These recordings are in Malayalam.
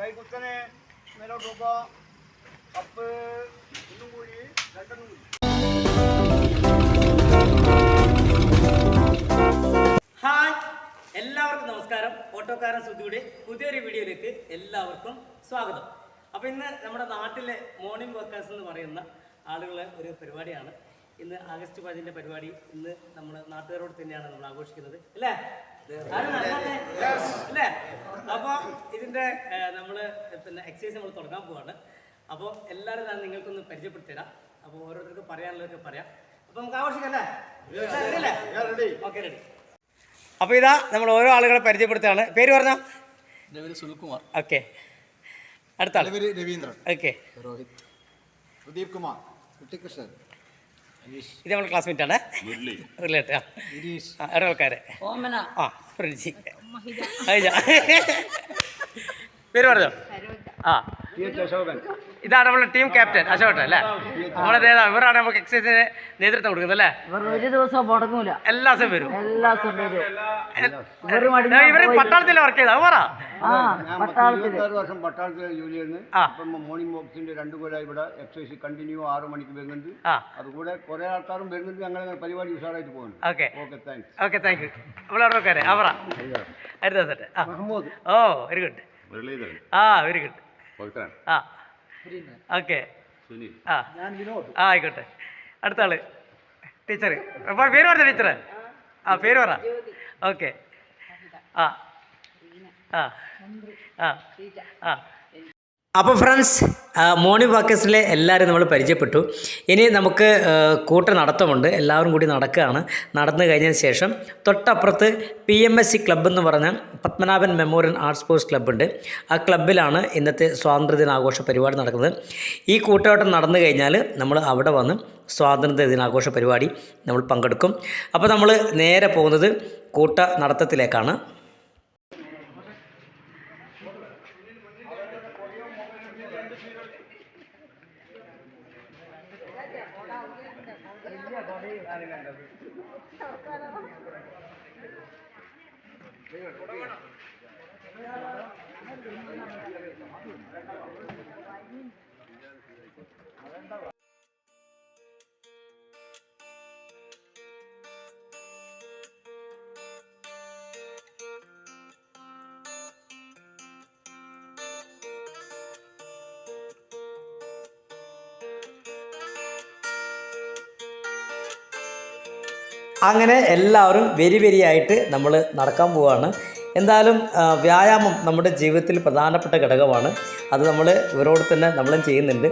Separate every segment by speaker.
Speaker 1: കൈ കുത്തനെ മേലോട്ട് നോക്കുക. അപ്പ് ഒന്നും കൂടി രണ്ടെണ്ണം കൂടി.
Speaker 2: എല്ലാവർക്കും നമസ്കാരം. ഓട്ടോക്കാരൻ സുധിയുടെ പുതിയൊരു വീഡിയോയിലേക്ക് എല്ലാവർക്കും സ്വാഗതം. അപ്പോൾ ഇന്ന് നമ്മുടെ നാട്ടിലെ മോർണിംഗ് വർക്കേഴ്സ് എന്ന് പറയുന്ന ആളുകളെ ഒരു പരിപാടിയാണ്. ഇന്ന് ആഗസ്റ്റ് പതിന്റെ പരിപാടി ഇന്ന് നമ്മൾ നാട്ടുകാരോട് തന്നെയാണ് നമ്മൾ ആഘോഷിക്കുന്നത്. അല്ലേ? അല്ലേ? അപ്പോൾ ഇതിന്റെ നമ്മൾ പിന്നെ എക്സസൈസ് നമ്മൾ തുടങ്ങാൻ പോവാണ്. അപ്പോൾ എല്ലാവരും ഞാൻ നിങ്ങൾക്കൊന്ന് പരിചയപ്പെടുത്തി തരാം അപ്പോൾ ഓരോരുത്തർക്ക് പറയാനുള്ളതൊക്കെ പറയാം. അപ്പോൾ നമുക്ക് അല്ലേ? ഓക്കെ റെഡി അപ്പോൾ ഇതാ നമ്മൾ ഓരോ ആളുകളെ പരിചയപ്പെടുത്തുകയാണ്. പേര് പറഞ്ഞോ?
Speaker 3: എന്റെ പേര് സുനിൽകുമാർ
Speaker 2: ഓക്കെ അടുത്ത ആൾ
Speaker 1: പേര് രവീന്ദ്രൻ.
Speaker 2: ഓക്കെ
Speaker 3: രോഹിത്.
Speaker 1: പ്രദീപ് കുമാർ. കുട്ടിക്കൃഷ്ണൻ
Speaker 2: ഇത് നമ്മുടെ ക്ലാസ്മേറ്റ് ആണ്. ഓരോ ആൾക്കാരെ
Speaker 4: ഓമന.
Speaker 2: ആ. അയ്യ പേര് പറഞ്ഞോ? ആ. ഇതാണ് നമ്മുടെ ടീം ക്യാപ്റ്റൻ അശോകട്ടൻ അല്ലേ? നമ്മുടെ നേതാവ് ഇവരാണ് നമുക്ക് എക്സൈസിന് നേതൃത്വം കൊടുക്കുന്നത് അല്ലേ?
Speaker 4: ഒരു ദിവസം മുടങ്ങൂല.
Speaker 2: എല്ലാ ദിവസം വരും.
Speaker 4: എല്ലാ ദിവസം വരും. ഇവർ
Speaker 2: ഇവർ പട്ടാളത്തിൽ വർക്ക് ചെയ്താ പറ.
Speaker 1: വർഷം പട്ടാളത്തിൽ ജോലി ചെയ്യുന്നു
Speaker 2: ആ.
Speaker 1: അപ്പം മോർണിംഗ് ബോക്സിന്റെ രണ്ടു കൊല്ലം ഇവിടെ എക്സസൈസ് കണ്ടിന്യൂ ആറ് മണിക്ക് വരുന്നുണ്ട്.
Speaker 2: ആ.
Speaker 1: അതുകൂടെ കുറെ ആൾക്കാരും വരുന്നുണ്ട് ഞങ്ങൾ പരിപാടി ഉഷാറായിട്ട് പോകുന്നു
Speaker 2: okay. Okay thanks okay thank you ഹരിദാസട്ടെ oh very good ah very good ah. Okay. Ah.
Speaker 1: ഞാൻ വിനോദ്.
Speaker 2: ആ ആയിക്കോട്ടെ. അടുത്ത ആൾ. ടീച്ചർ പേര് പറഞ്ഞ ടീച്ചർ ആ പേര് പറ. ഓക്കെ. ആ. ആ. ആ. ആ. അപ്പോൾ ഫ്രണ്ട്സ് മോർണിംഗ് വാക്കേഴ്സിലെ എല്ലാവരും നമ്മൾ പരിചയപ്പെട്ടു. ഇനി നമുക്ക് കൂട്ട നടത്തമുണ്ട്. എല്ലാവരും കൂടി നടക്കുകയാണ്. നടന്നു കഴിഞ്ഞതിന് ശേഷം തൊട്ടപ്പുറത്ത് P M S C club എന്ന് പറഞ്ഞ പത്മനാഭൻ മെമ്മോറിയൽ ആർട്സ് സ്പോർട്സ് ക്ലബ്ബുണ്ട് ആ ക്ലബ്ബിലാണ് ഇന്നത്തെ സ്വാതന്ത്ര്യദിനാഘോഷ പരിപാടി നടക്കുന്നത്. ഈ കൂട്ടയോട്ടം നടന്നു കഴിഞ്ഞാൽ നമ്മൾ അവിടെ വന്ന് സ്വാതന്ത്ര്യ ദിനാഘോഷ പരിപാടി നമ്മൾ പങ്കെടുക്കും. അപ്പോൾ നമ്മൾ നേരെ പോകുന്നത് കൂട്ട നടത്തത്തിലേക്കാണ്. അതെന്താ അങ്ങനെ എല്ലാവരും വെരി വെരി ആയിട്ട് നമ്മൾ നടക്കാൻ പോവുകയാണ് എന്തായാലും വ്യായാമം നമ്മുടെ ജീവിതത്തിൽ പ്രധാനപ്പെട്ട ഘടകമാണ്. അത് നമ്മൾ ഇവരോട് തന്നെ നമ്മളും ചെയ്യുന്നുണ്ട്.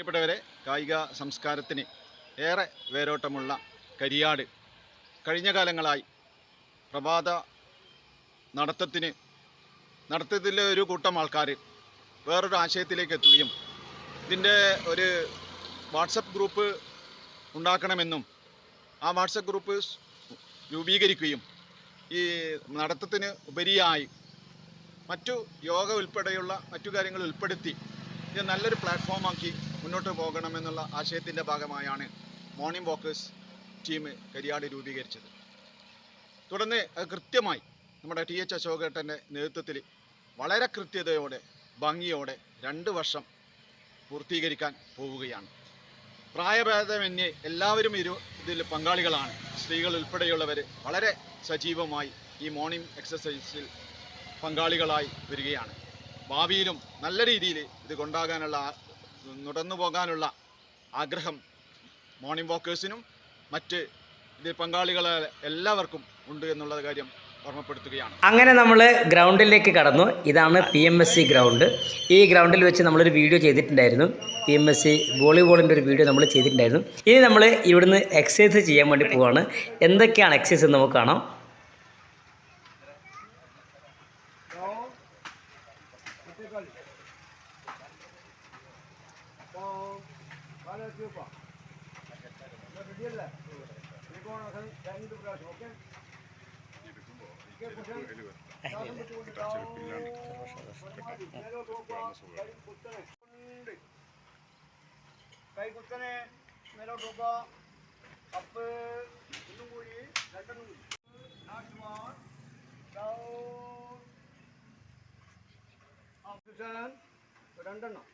Speaker 5: പ്രിയപ്പെട്ടവരെ കായിക സംസ്കാരത്തിന് ഏറെ വേരോട്ടമുള്ള കരിയാട് കഴിഞ്ഞ കാലങ്ങളായി പ്രഭാത നടത്തത്തിന് നടത്തത്തിലെ ഒരു കൂട്ടം ആൾക്കാർ വേറൊരു ആശയത്തിലേക്ക് എത്തുകയും ഇതിന്റെ ഒരു വാട്സപ്പ് ഗ്രൂപ്പ് ഉണ്ടാക്കണമെന്നും ആ വാട്സപ്പ് ഗ്രൂപ്പ് രൂപീകരിക്കുകയും ഈ നടത്തത്തിന് ഉപരിയായി മറ്റു യോഗ ഉൾപ്പെടെയുള്ള മറ്റു കാര്യങ്ങൾ ഉൾപ്പെടുത്തി ഇത് നല്ലൊരു പ്ലാറ്റ്ഫോമാക്കി മുന്നോട്ട് പോകണമെന്നുള്ള ആശയത്തിന്റെ ഭാഗമായാണ് മോർണിംഗ് വാക്കേഴ്സ് ടീം കരിയാട് രൂപീകരിച്ചത്. തുടർന്ന് അത് കൃത്യമായി നമ്മുടെ ടി എച്ച് അശോകേട്ടന്റെ നേതൃത്വത്തിൽ വളരെ കൃത്യതയോടെ ഭംഗിയോടെ രണ്ട് വർഷം പൂർത്തീകരിക്കാൻ പോവുകയാണ്. പ്രായഭേദമന്യേ എല്ലാവരും ഇരു ഇതിൽ പങ്കാളികളാണ്. സ്ത്രീകൾ ഉൾപ്പെടെയുള്ളവർ വളരെ സജീവമായി ഈ മോർണിംഗ് എക്സസൈസിൽ പങ്കാളികളായി വരികയാണ്. ഭാവിയിലും നല്ല രീതിയിൽ ഇത് കൊണ്ടാകാനുള്ള നുടന്നു പോകാനുള്ള ആഗ്രഹം മോർണിംഗ് വാക്കേഴ്സിനും മറ്റ് ഇതിൽ എല്ലാവർക്കും ഉണ്ട് എന്നുള്ള കാര്യം ഓർമ്മപ്പെടുത്തുകയാണ്.
Speaker 2: അങ്ങനെ നമ്മൾ ഗ്രൗണ്ടിലേക്ക് കടന്നു. ഇതാണ് P M S C ground. ഈ ഗ്രൗണ്ടിൽ വെച്ച് നമ്മളൊരു വീഡിയോ ചെയ്തിട്ടുണ്ടായിരുന്നു. പി എം എസ് സി വോളിബോളിന്റെ ഒരു വീഡിയോ നമ്മൾ ചെയ്തിട്ടുണ്ടായിരുന്നു. ഇനി നമ്മൾ ഇവിടുന്ന് എക്സസൈസ് ചെയ്യാൻ വേണ്ടി പോവാണ്. എന്തൊക്കെയാണ് എക്സസൈസ് എന്ന് നമുക്ക് കാണാം.
Speaker 1: Okay, push on. ശ്വാസം വിട്ടുകൊണ്ട് down. മേലോട്ട് നോക്കുക. കൈ കുത്തനെ. ഉണ്ട്. കൈ കുത്തനെ മേലോട്ട് നോക്കുക അപ്പ് ഒന്നും കൂടി രണ്ടെണ്ണം കൂടി Last one. Down. ഓക്സിജൻ രണ്ടെണ്ണം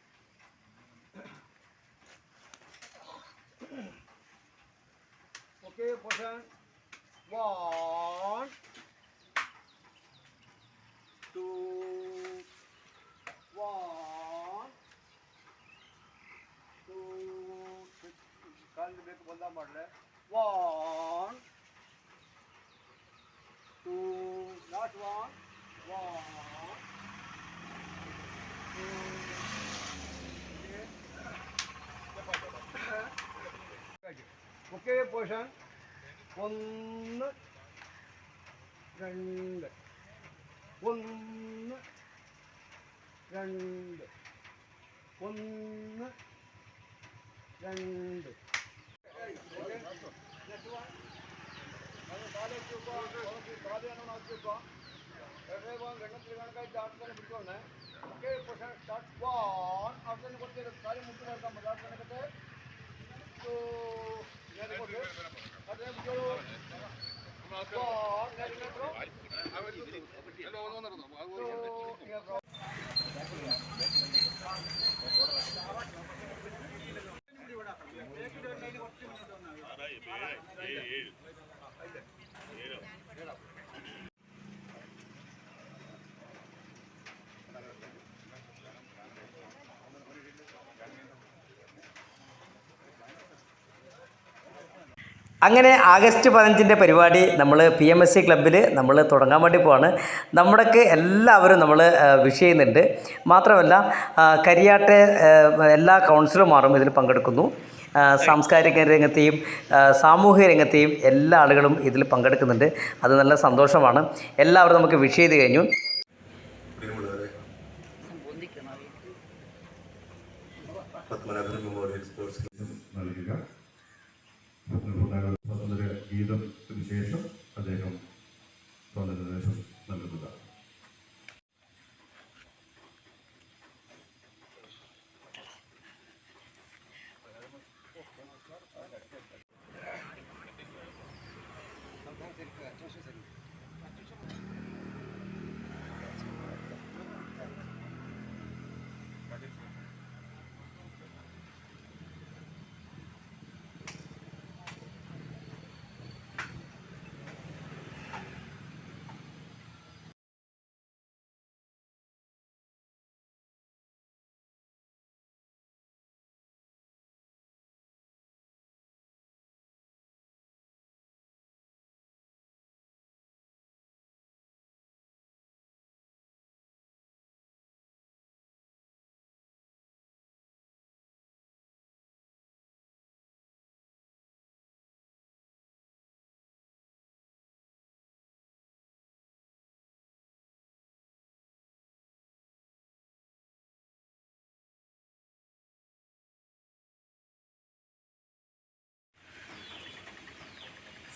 Speaker 1: okay position one two one two കാലിന് ബേക്ക് പൊന്താൻ പാടില്ല one two last one one okay position ഒന്ന് രണ്ട് ഒന്ന് രണ്ട് ഒന്ന് രണ്ട് വെള്ളത്തിൽ കണക്കായി ചാട്ട് തന്നെ പിടിച്ചോണ്ടേ ഓക്കെ പക്ഷേ സ്റ്റാർട്ട് വൺ അവിടെ തന്നെ കുറച്ച് കാര്യം മുട്ട് നോക്കാൻ പറ്റും അവിടെ കണക്കത്തെ ടു നേരെ കൊണ്ട് അവിടെ പിടിച്ചോളൂ വൺ
Speaker 2: അങ്ങനെ ആഗസ്റ്റ് പതിനഞ്ചിന്റെ പരിപാടി നമ്മൾ പി എം എസ് സി ക്ലബ്ബിൽ നമ്മൾ തുടങ്ങാൻ വേണ്ടി പോവാണ്. നമ്മുടെയൊക്കെ എല്ലാവരും നമ്മൾ വിഷ് ചെയ്യുന്നുണ്ട്. മാത്രമല്ല കരിയാട്ടെ എല്ലാ കൗൺസിലർമാരും ഇതിൽ പങ്കെടുക്കുന്നു. സാംസ്കാരിക രംഗത്തെയും സാമൂഹിക രംഗത്തെയും എല്ലാ ആളുകളും ഇതിൽ പങ്കെടുക്കുന്നുണ്ട്. അത് നല്ല സന്തോഷമാണ്. എല്ലാവരും നമുക്ക് വിഷ് ചെയ്ത് കഴിഞ്ഞു.
Speaker 6: പത്മനാഭൻ മെമ്മോറിയൽ സ്പോർട്സ്
Speaker 7: നൽകുക. സ്വാതന്ത്ര്യ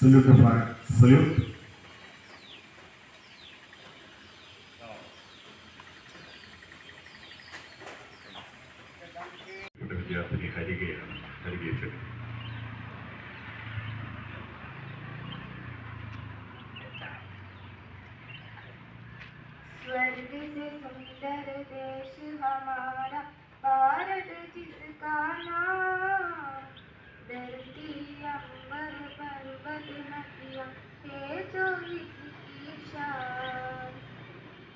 Speaker 7: Salute the flag. Salute.
Speaker 8: स्वर्ग से सुंदर देश हमारा भारत जिसका नाम धरती अंबर पर्वत नदियाँ है जो इसकी शान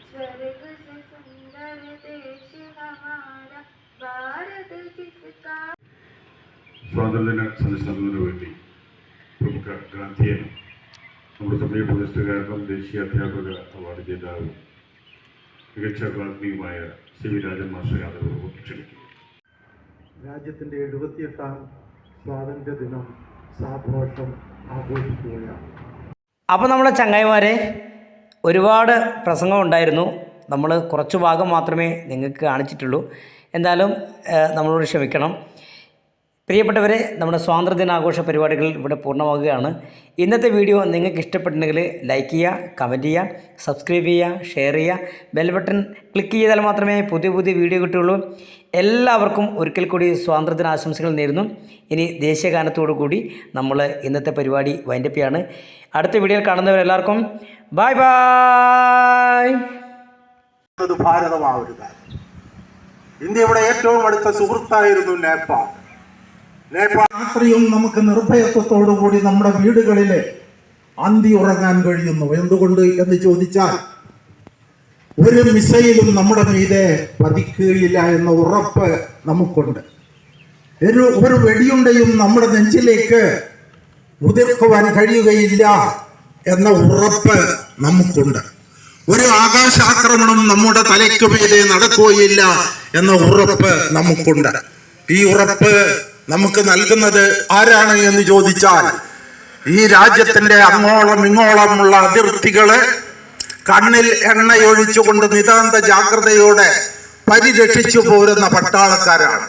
Speaker 8: स्वर्ग से सुंदर देश हमारा भारत जिसका
Speaker 7: സ്വാതന്ത്ര്യദിന സന്ദർശനത്തിന് വേണ്ടി പ്രമുഖ ഗാന്ധിയൻ നമ്മുടെ സമീപ പ്രദേശത്തുകാരനും ദേശീയ അധ്യാപക അവാർഡ് ജേതാവും മികച്ച വാഗ്മിയുമായ സി വി രാജൻ മാസ്റ്റർ ആദരവ് ക്ഷണിക്കുന്നു
Speaker 9: രാജ്യത്തിൻ്റെ എഴുപത്തിയെട്ടാം സ്വാതന്ത്ര്യ ദിനം സാഘോഷം ആഘോഷിക്കുകയാണ്.
Speaker 2: അപ്പോൾ നമ്മളെ ചങ്ങായിമാരെ ഒരുപാട് പ്രസംഗം ഉണ്ടായിരുന്നു. നമ്മൾ കുറച്ച് ഭാഗം മാത്രമേ നിങ്ങൾക്ക് കാണിച്ചിട്ടുള്ളൂ. എന്തായാലും നമ്മളോട് ക്ഷമിക്കണം. പ്രിയപ്പെട്ടവരെ നമ്മുടെ സ്വാതന്ത്ര്യദിനാഘോഷ പരിപാടികൾ ഇവിടെ പൂർണമാകുകയാണ് ഇന്നത്തെ വീഡിയോ നിങ്ങൾക്ക് ഇഷ്ടപ്പെട്ടിട്ടുണ്ടെങ്കിൽ ലൈക്ക് ചെയ്യുക കമന്റ് ചെയ്യുക സബ്സ്ക്രൈബ് ചെയ്യുക ഷെയർ ചെയ്യുക ബെൽ ബട്ടൺ ക്ലിക്ക് ചെയ്താൽ മാത്രമേ പുതിയ പുതിയ വീഡിയോ കിട്ടുകയുള്ളൂ. എല്ലാവർക്കും ഒരിക്കൽ കൂടി സ്വാതന്ത്ര്യദിന ആശംസകൾ നേരുന്നു. ഇനി ദേശീയഗാനത്തോടു കൂടി നമ്മൾ ഇന്നത്തെ പരിപാടി വൈൻഡപ്പിയാണ് അടുത്ത വീഡിയോയിൽ കാണുന്നവരെല്ലാവർക്കും ബായ് ബായ്
Speaker 9: ഭാരതമാവരുത്. ഇന്ത്യയുടെ ഏറ്റവും അടുത്ത സുഹൃത്തായിരുന്നു നേപ്പാൾ. രാത്രിയും നമുക്ക് നിർഭയത്വത്തോടുകൂടി നമ്മുടെ വീടുകളിൽ അന്തി ഉറങ്ങാൻ കഴിയുന്നു. എന്തുകൊണ്ട് എന്ന് ചോദിച്ചാൽ ഒരു മിസൈലും നമ്മുടെ മീതെ പതിക്കുകയില്ല എന്ന ഉറപ്പ് നമുക്കുണ്ട്. ഒരു ഒരു വെടിയുണ്ടയും നമ്മുടെ നെഞ്ചിലേക്ക് ഉതിർക്കുവാൻ കഴിയുകയില്ല എന്ന ഉറപ്പ് നമുക്കുണ്ട്. ഒരു ആകാശാക്രമണം നമ്മുടെ തലയ്ക്ക് മീതെ നടക്കുകയില്ല എന്ന ഉറപ്പ് നമുക്കുണ്ട്. ഈ ഉറപ്പ് നമുക്ക് നൽകുന്നത് ആരാണ് എന്ന് ചോദിച്ചാൽ ഈ രാജ്യത്തിന്റെ അങ്ങോളം ഇങ്ങോളമുള്ള അതിർത്തികൾ കണ്ണിൽ എണ്ണയൊഴിച്ചുകൊണ്ട് നിതാന്ത ജാഗ്രതയോടെ പരിരക്ഷിച്ചു പോരുന്ന പട്ടാളക്കാരാണ്.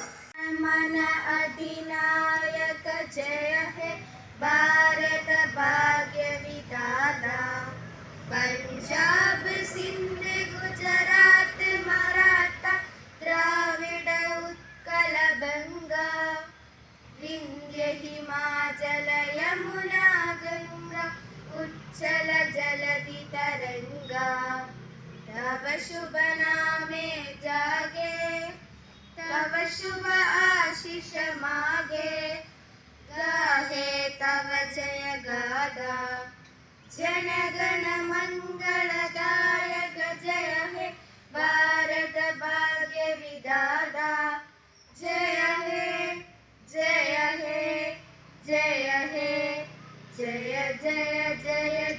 Speaker 8: गादा जनगण मङ्गलदायक जय हे भारत भाग्य विदादा जय हे जय हे जय हे जय जय जय